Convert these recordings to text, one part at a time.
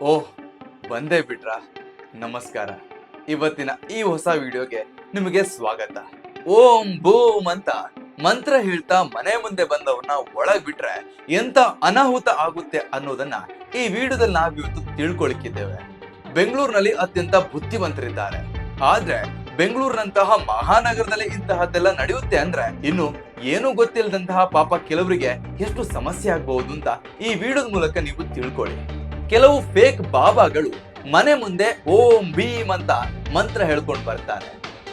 ಓಹ್, ಬಂದೇ ಬಿಟ್ರ? ನಮಸ್ಕಾರ. ಇವತ್ತಿನ ಈ ಹೊಸ ವಿಡಿಯೋಗೆ ನಿಮಗೆ ಸ್ವಾಗತ. ಓಂ ಬೂಮ್ ಅಂತ ಮಂತ್ರ ಹೇಳ್ತಾ ಮನೆ ಮುಂದೆ ಬಂದವನ್ನ ಒಳಗ್ ಬಿಟ್ರೆ ಎಂತ ಅನಾಹುತ ಆಗುತ್ತೆ ಅನ್ನೋದನ್ನ ಈ ವಿಡಿಯೋದಲ್ಲಿ ನಾವಿವತ್ತು ತಿಳ್ಕೊಳಿಕ್ಕಿದ್ದೇವೆ ಬೆಂಗಳೂರಿನಲ್ಲಿ ಅತ್ಯಂತ ಬುದ್ಧಿವಂತರಿದ್ದಾರೆ. ಆದ್ರೆ ಬೆಂಗಳೂರಿನಂತಹ ಮಹಾನಗರದಲ್ಲಿ ಇಂತಹದ್ದೆಲ್ಲ ನಡೆಯುತ್ತೆ ಅಂದ್ರೆ ಇನ್ನು ಏನೂ ಗೊತ್ತಿಲ್ಲದಂತಹ ಪಾಪ ಕೆಲವರಿಗೆ ಎಷ್ಟು ಸಮಸ್ಯೆ ಆಗಬಹುದು ಅಂತ ಈ ವಿಡಿಯೋದ ಮೂಲಕ ನೀವು ತಿಳ್ಕೊಳ್ಳಿ. ಕೆಲವು ಫೇಕ್ ಬಾಬಾಗಳು ಮನೆ ಮುಂದೆ ಓಂ ಭೀಮ್ ಅಂತ ಮಂತ್ರ ಹೇಳ್ಕೊಂಡು ಬರ್ತಾರೆ.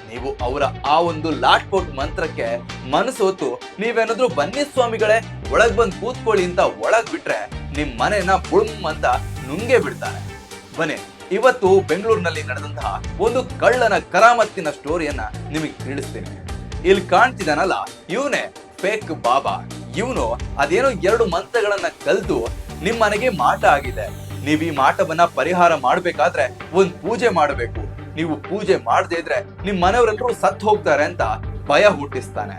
ನೀವು ಅವರ ಆ ಒಂದು ಲಾಟ್ ಕೊಟ್ ಮಂತ್ರಕ್ಕೆ ಮನಸೋತು ನೀವೇನಾದ್ರೂ ಬನ್ನಿ ಸ್ವಾಮಿಗಳೇ, ಒಳಗ್ ಬಂದು ಕೂತ್ಕೊಳ್ಳಿ ಅಂತ ಒಳಗ್ ಬಿಟ್ರೆ ನಿಮ್ ಮನೆನ ಬುಳುಮ್ ಅಂತ ನುಂಗೆ ಬಿಡ್ತಾರೆ. ಬನ್ನಿ, ಇವತ್ತು ಬೆಂಗಳೂರಿನಲ್ಲಿ ನಡೆದಂತಹ ಒಂದು ಕಳ್ಳನ ಕರಾಮತ್ತಿನ ಸ್ಟೋರಿಯನ್ನ ನಿಮಗೆ ತಿಳಿಸ್ತೀನಿ. ಇಲ್ಲಿ ಕಾಣ್ತಿದ್ದಾನಲ್ಲ ಇವನೇ ಫೇಕ್ ಬಾಬಾ. ಇವನು ಅದೇನೋ ಎರಡು ಮಂತ್ರಗಳನ್ನ ಕಲ್ತು ನಿಮ್ಮನೆಗೆ ಮಾಟ ಆಗಿದೆ. ನೀವ್ ಈ ಮಾಟವನ್ನ ಪರಿಹಾರ ಮಾಡ್ಬೇಕಾದ್ರೆ ಒಂದ್ ಪೂಜೆ ಮಾಡಬೇಕು. ನೀವು ಪೂಜೆ ಮಾಡದೇ ಇದ್ರೆ ನಿಮ್ ಮನೆಯವರೆಲ್ಲರೂ ಸತ್ ಹೋಗ್ತಾರೆ ಅಂತ ಭಯ ಹುಟ್ಟಿಸ್ತಾನೆ.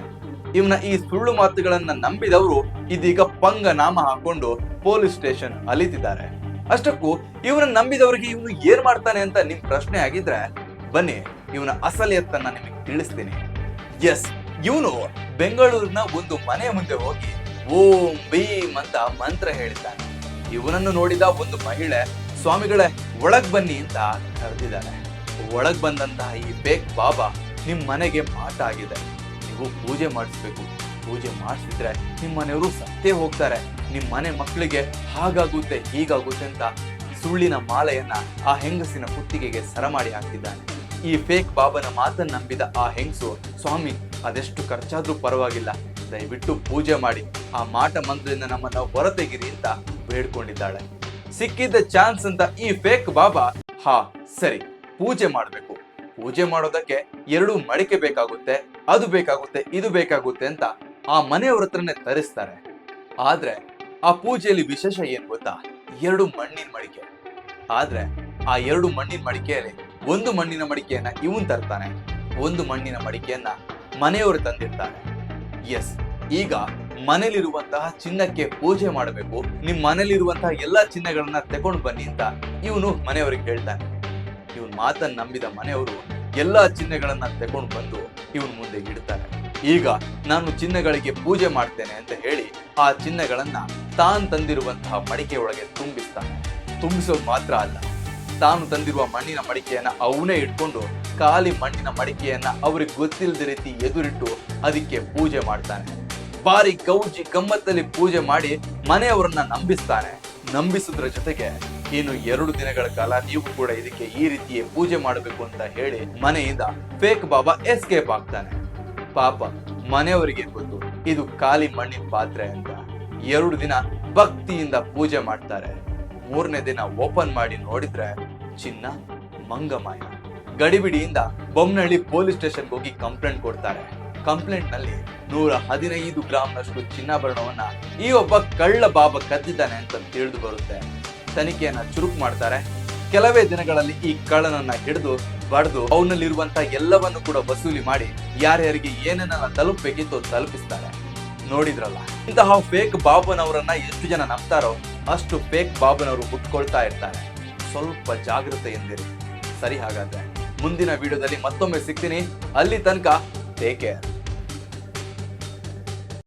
ಇವನ ಈ ಸುಳ್ಳು ಮಾತುಗಳನ್ನ ನಂಬಿದವರು ಇದೀಗ ಪಂಗ ನಾಮ ಹಾಕೊಂಡು ಪೊಲೀಸ್ ಸ್ಟೇಷನ್ ಅಲಿತಿದ್ದಾರೆ. ಅಷ್ಟಕ್ಕೂ ಇವನ ನಂಬಿದವರಿಗೆ ಇವನು ಏನ್ ಮಾಡ್ತಾನೆ ಅಂತ ನಿಮ್ ಪ್ರಶ್ನೆ ಆಗಿದ್ರೆ ಬನ್ನಿ, ಇವನ ಅಸಲಿಯತ್ತನ್ನ ನಿಮಗೆ ತಿಳಿಸ್ತೀನಿ. ಎಸ್ ಇವನು ಬೆಂಗಳೂರಿನ ಒಂದು ಮನೆ ಮುಂದೆ ಹೋಗಿ ಓಂ ಭೀಮ್ ಅಂತ ಮಂತ್ರ ಹೇಳಿದ್ದಾನೆ. ಇವನನ್ನು ನೋಡಿದ ಒಂದು ಮಹಿಳೆ, ಸ್ವಾಮಿಗಳೇ, ಒಳಗ್ ಬನ್ನಿ ಅಂತ ಕರೆದಿದ್ದಾರೆ ಒಳಗ್ ಬಂದಂತಹ ಈ ಬೇಕ್ ಬಾಬಾ ನಿಮ್ ಮನೆಗೆ ಮಾತಾಗಿದೆ. ನೀವು ಪೂಜೆ ಮಾಡಿಸ್ಬೇಕು. ಪೂಜೆ ಮಾಡಿಸಿದ್ರೆ ನಿಮ್ ಮನೆಯವರು ಸತ್ತೇ ಹೋಗ್ತಾರೆ. ನಿಮ್ಮ ಮನೆ ಮಕ್ಕಳಿಗೆ ಹಾಗಾಗುತ್ತೆ, ಹೀಗಾಗುತ್ತೆ ಅಂತ ಸುಳ್ಳಿನ ಮಾಲೆಯನ್ನ ಆ ಹೆಂಗಸಿನ ಕುತ್ತಿಗೆಗೆ ಸರಮಾಡಿ ಹಾಕಿದ್ದಾನೆ. ಈ ಫೇಕ್ ಬಾಬನ ಮಾತನ್ನ ನಂಬಿದ ಆ ಹೆಂಗಸು, ಸ್ವಾಮಿ, ಅದೆಷ್ಟು ಖರ್ಚಾದ್ರೂ ಪರವಾಗಿಲ್ಲ. ದಯವಿಟ್ಟು ಪೂಜೆ ಮಾಡಿ. ಆ ಮಾಟ ಮಂತ್ರದಿಂದ ನಮ್ಮನ್ನ ಹೊರತೆಗಿರಿ ಅಂತ ಬೇಡ್ಕೊಂಡಿದ್ದಾಳೆ. ಸಿಕ್ಕಿದ್ದ ಚಾನ್ಸ್ ಅಂತ ಈ ಫೇಕ್ ಬಾಬಾ? ಹಾ, ಸರಿ. ಪೂಜೆ ಮಾಡಬೇಕು. ಪೂಜೆ ಮಾಡೋದಕ್ಕೆ ಎರಡು ಮಡಿಕೆ ಬೇಕಾಗುತ್ತೆ, ಅದು ಬೇಕಾಗುತ್ತೆ, ಇದು ಬೇಕಾಗುತ್ತೆ ಅಂತ ಆ ಮನೆಯವ್ರ ಹತ್ರನೇ ತರಿಸ್ತಾರೆ. ಆದ್ರೆ ಆ ಪೂಜೆಯಲ್ಲಿ ವಿಶೇಷ ಏನ್ ಗೊತ್ತಾ? ಎರಡು ಮಣ್ಣಿನ ಮಡಿಕೆ. ಆದ್ರೆ ಆ ಎರಡು ಮಣ್ಣಿನ ಮಡಿಕೆಯಲ್ಲಿ ಒಂದು ಮಣ್ಣಿನ ಮಡಿಕೆಯನ್ನ ಇವನ್ ತರ್ತಾನೆ. ಒಂದು ಮಣ್ಣಿನ ಮಡಿಕೆಯನ್ನ ಮನೆಯವರು ತಂದಿರ್ತಾರೆ. ಎಸ್ ಈಗ ಮನೇಲಿರುವಂತಹ ಚಿನ್ನಕ್ಕೆ ಪೂಜೆ ಮಾಡಬೇಕು. ನಿಮ್ಮ ಮನೇಲಿರುವಂತಹ ಎಲ್ಲಾ ಚಿನ್ನಗಳನ್ನ ತಗೊಂಡು ಬನ್ನಿ ಅಂತ ಇವನು ಮನೆಯವರಿಗೆ ಹೇಳ್ತಾನೆ. ಇವನ್ ಮಾತನ್ನ ನಂಬಿದ ಮನೆಯವರು ಎಲ್ಲಾ ಚಿಹ್ನೆಗಳನ್ನ ತಗೊಂಡು ಬಂದು ಇವನ್ ಮುಂದೆ ಇಡ್ತಾನೆ ಈಗ ನಾನು ಚಿನ್ನಗಳಿಗೆ ಪೂಜೆ ಮಾಡ್ತೇನೆ ಅಂತ ಹೇಳಿ ಆ ಚಿಹ್ನೆಗಳನ್ನ ತಾನ್ ತಂದಿರುವಂತಹ ಮಡಿಕೆ ಒಳಗೆ ತುಂಬಿಸ್ತಾನೆ. ತುಂಬಿಸೋದು ಮಾತ್ರ ಅಲ್ಲ, ತಾನು ತಂದಿರುವ ಮಣ್ಣಿನ ಮಡಿಕೆಯನ್ನ ಅವನೇ ಇಟ್ಕೊಂಡು ಖಾಲಿ ಮಣ್ಣಿನ ಮಡಿಕೆಯನ್ನ ಅವ್ರಿಗೆ ಗೊತ್ತಿಲ್ಲದ ರೀತಿ ಎದುರಿಟ್ಟು ಅದಕ್ಕೆ ಪೂಜೆ ಮಾಡ್ತಾನೆ. ಬಾರಿ ಗೌಜಿ ಗಮ್ಮತ್ತಲ್ಲಿ ಪೂಜೆ ಮಾಡಿ ಮನೆಯವರನ್ನ ನಂಬಿಸ್ತಾನೆ. ನಂಬಿಸಿದ್ರ ಜೊತೆಗೆ ಇನ್ನು ಎರಡು ದಿನಗಳ ಕಾಲ ನೀವು ಕೂಡ ಇದಕ್ಕೆ ಈ ರೀತಿಯೇ ಪೂಜೆ ಮಾಡಬೇಕು ಅಂತ ಹೇಳಿ ಮನೆಯಿಂದ ಫೇಕ್ ಬಾಬಾ ಎಸ್ಕೇಪ್ ಆಗ್ತಾನೆ. ಪಾಪ ಮನೆಯವರಿಗೆ ಗೊತ್ತು, ಇದು ಖಾಲಿ ಮಣ್ಣಿನ ಪಾತ್ರೆ ಅಂತ. ಎರಡು ದಿನ ಭಕ್ತಿಯಿಂದ ಪೂಜೆ ಮಾಡ್ತಾರೆ. ಮೂರನೇ ದಿನ ಓಪನ್ ಮಾಡಿ ನೋಡಿದ್ರೆ ಚಿನ್ನ, ಮಂಗಮಾಯ. ಗಡಿಬಿಡಿಯಿಂದ ಬೊಮ್ಮನಹಳ್ಳಿ ಪೊಲೀಸ್ ಸ್ಟೇಷನ್ಗೆ ಹೋಗಿ ಕಂಪ್ಲೇಂಟ್ ಕೊಡ್ತಾರೆ. ಕಂಪ್ಲೇಂಟ್ನಲ್ಲಿ ನೂರ ಹದಿನೈದು ಗ್ರಾಮ್ನಷ್ಟು ಚಿನ್ನಾಭರಣವನ್ನ ಈ ಒಬ್ಬ ಕಳ್ಳ ಬಾಬ ಕದ್ದಿದ್ದಾನೆ ಅಂತ ತಿಳಿದು ಬರುತ್ತೆ. ತನಿಖೆಯನ್ನ ಚುರುಕು ಮಾಡ್ತಾರೆ. ಕೆಲವೇ ದಿನಗಳಲ್ಲಿ ಈ ಕಳ್ಳನನ್ನ ಹಿಡಿದು ಬಡ್ದು ಅವನಲ್ಲಿರುವಂತ ಎಲ್ಲವನ್ನು ಕೂಡ ವಸೂಲಿ ಮಾಡಿ ಯಾರ್ಯಾರಿಗೆ ಏನನ್ನ ತಲುಪಬೇಕಿತ್ತು ತಲುಪಿಸ್ತಾರೆ. ನೋಡಿದ್ರಲ್ಲ, ಇಂತಹ ಫೇಕ್ ಬಾಬನವರನ್ನ ಎಷ್ಟು ಜನ ನಂಬ್ತಾರೋ ಅಷ್ಟು ಫೇಕ್ ಬಾಬನವರು ಹುಟ್ಕೊಳ್ತಾ ಇರ್ತಾರೆ. ಸ್ವಲ್ಪ ಜಾಗೃತೆ ಎಂದಿರಿ. ಸರಿ ಹಾಗಾದ್ರೆ, ಮುಂದಿನ ವಿಡಿಯೋದಲ್ಲಿ ಮತ್ತೊಮ್ಮೆ ಸಿಗ್ತೀನಿ. ಅಲ್ಲಿ ತನಕ ಟೇಕ್ ಕೇರ್